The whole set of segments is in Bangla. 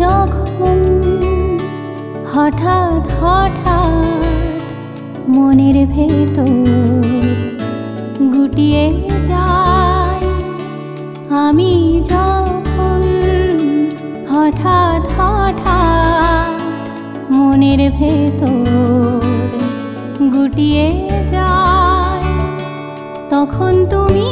যখন হঠাৎ হঠাৎ মনের ভেতর গুটিয়ে যায়, আমি যখন হঠাৎ হঠাৎ মনের ভেতর গুটিয়ে যায়, তখন তুমি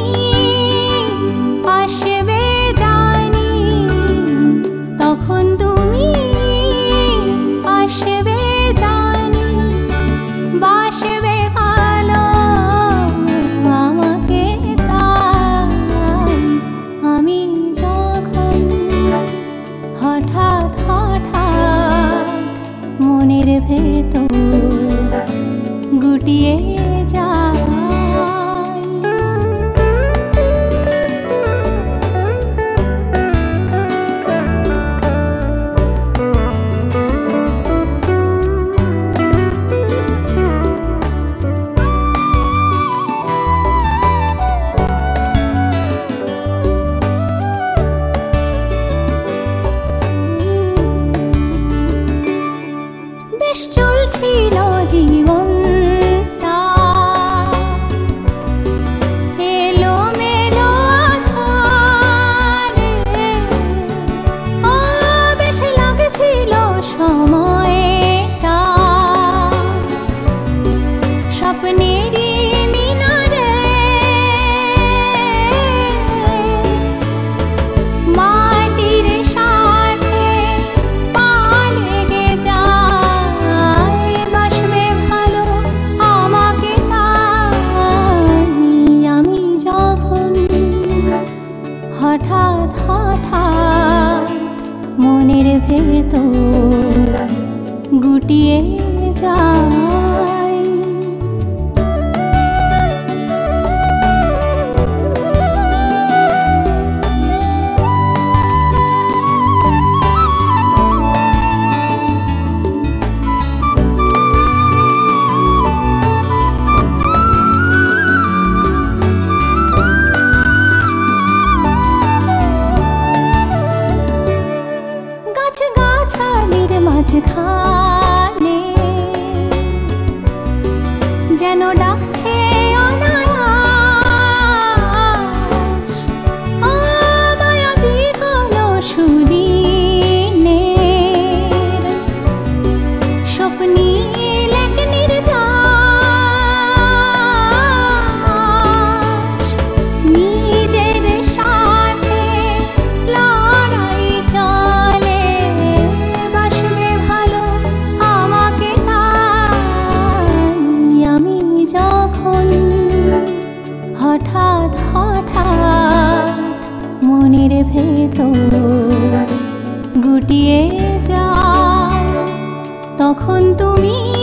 तो गुटिए pensar লুটিয়ে যা তখন তুমি